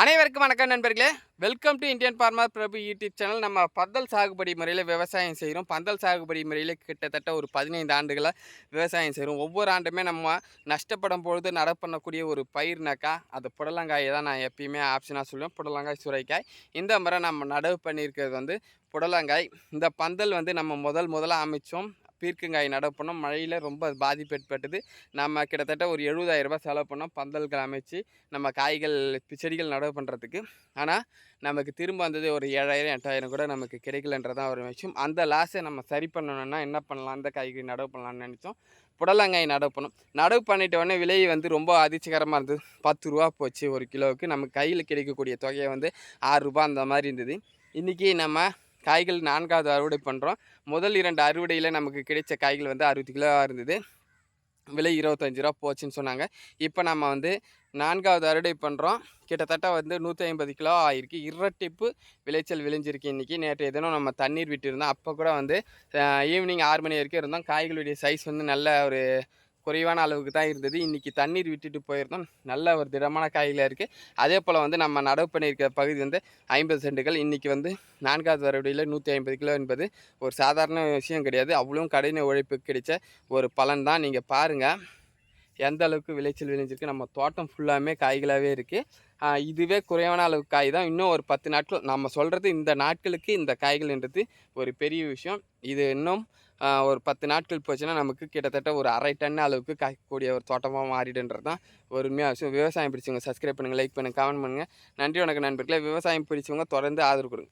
அனைவருக்கும் வணக்கம் நண்பர்களே. Welcome to Indian farmer Prabhu YouTube channel நம்ம பந்தல் சாகுபடி முறையில் விவசாயம் செய்கிறோம் பந்தல் சாகுபடி முறையில் கிட்டத்தட்ட ஒரு பதினைந்து ஆண்டுகளாக விவசாயம் செய்கிறோம் ஒவ்வொரு ஆண்டுமே நம்ம நஷ்டப்படும் பொழுது நட பண்ணக்கூடிய ஒரு பயிர்னாக்கா அது புடலங்காயை தான் நான் எப்பயுமே ஆப்ஷனாக சொல்லுவேன். புடலங்காய் சுரைக்காய். இந்த முறை நம்ம நடவு பண்ணியிருக்கிறது வந்து புடலங்காய். இந்த பந்தல் வந்து நம்ம முதல் முதல்ல அமைச்சோம். பீர்க்கங்காய் நடவு பண்ணோம் மழையில் ரொம்ப பாதிப்பு ஏற்பட்டது. நம்ம கிட்டத்தட்ட ஒரு எழுபதாயிரம் ரூபாய் செலவு பண்ணோம். பந்தல்கள் அமைச்சு நம்ம காய்கள் செடிகள் நடவு பண்ணுறதுக்கு ஆனால் நமக்கு திரும்ப வந்தது ஒரு ஏழாயிரம் எட்டாயிரம் கூட நமக்கு கிடைக்கலன்றதான் ஒரு விஷயம். அந்த லாஸை நம்ம சரி பண்ணணும்னா என்ன பண்ணலாம்? அந்த காய்கறி நடவு பண்ணலாம்னு நினச்சோம். புடலங்காய் நடவு பண்ணோம் நடவு பண்ணிட்ட உடனே விலை வந்து ரொம்ப அதிர்ச்சிகரமாக இருந்தது. பத்து ரூபா போச்சு ஒரு கிலோவுக்கு. நம்ம கையில் கிடைக்கக்கூடிய தொகையை வந்து ஆறு ரூபா அந்த மாதிரி இருந்தது. இன்றைக்கி நம்ம காய்கள் நான்காவது அறுவடை பண்ணுறோம் முதல் இரண்டு அறுவடையில் நமக்கு கிடைச்ச காய்கள் வந்து அறுபது கிலோவாக இருந்தது. விலை இருபத்தஞ்சி ரூபா போச்சுன்னு சொன்னாங்க. இப்போ நம்ம வந்து நான்காவது அறுவடை பண்ணுறோம் கிட்டத்தட்ட வந்து நூற்றி ஐம்பது கிலோ ஆகிருக்கு இரட்டிப்பு விளைச்சல் விளைஞ்சிருக்கு இன்றைக்கி நேற்று தினம் நம்ம தண்ணீர் விட்டுருந்தோம். அப்போ கூட வந்து ஈவினிங் ஆறு மணி வரைக்கும் இருந்தோம். காய்களுடைய சைஸ் வந்து நல்ல ஒரு குறைவான அளவுக்கு தான் இருந்தது. இன்றைக்கி தண்ணீர் விட்டுட்டு போயிருந்தோம். நல்ல ஒரு திடமான காய்களாக இருக்குது அதே போல் வந்து நம்ம நடவு பண்ணியிருக்கிற பகுதி வந்து ஐம்பது செண்டுகள். இன்றைக்கி வந்து நான்காவது வரவடியில் நூற்றி ஐம்பது கிலோ என்பது ஒரு சாதாரண விஷயம் கிடையாது. அவ்வளோ கடின உழைப்பு கிடைச்ச ஒரு பலன் தான். நீங்கள் பாருங்கள் எந்த அளவுக்கு விளைச்சல் விளைஞ்சிருக்கு. நம்ம தோட்டம் ஃபுல்லாமே காய்களாகவே இருக்குது இதுவே குறைவான அளவு காய் தான். இன்னும் ஒரு பத்து நாட்கள் நம்ம சொல்கிறது இந்த நாட்களுக்கு இந்த காய்கள்ன்றது ஒரு பெரிய விஷயம். இது இன்னும் ஒரு பத்து நாட்கள் போச்சுன்னா நமக்கு கிட்டத்தட்ட ஒரு அரை டன் அளவுக்கு காய்க்கக்கூடிய ஒரு தோட்டமாக மாறிடுன்றது தான் ஒரு உண்மையாக விஷயம். விவசாயம் பிடிச்சவங்க சப்ஸ்கிரைப் பண்ணுங்கள் லைக் பண்ணுங்கள் கமெண்ட் பண்ணுங்கள் நன்றி வணக்கம் நண்பர்களே. விவசாயம் பிடிச்சவங்க தொடர்ந்து ஆதரவு கொடுங்க.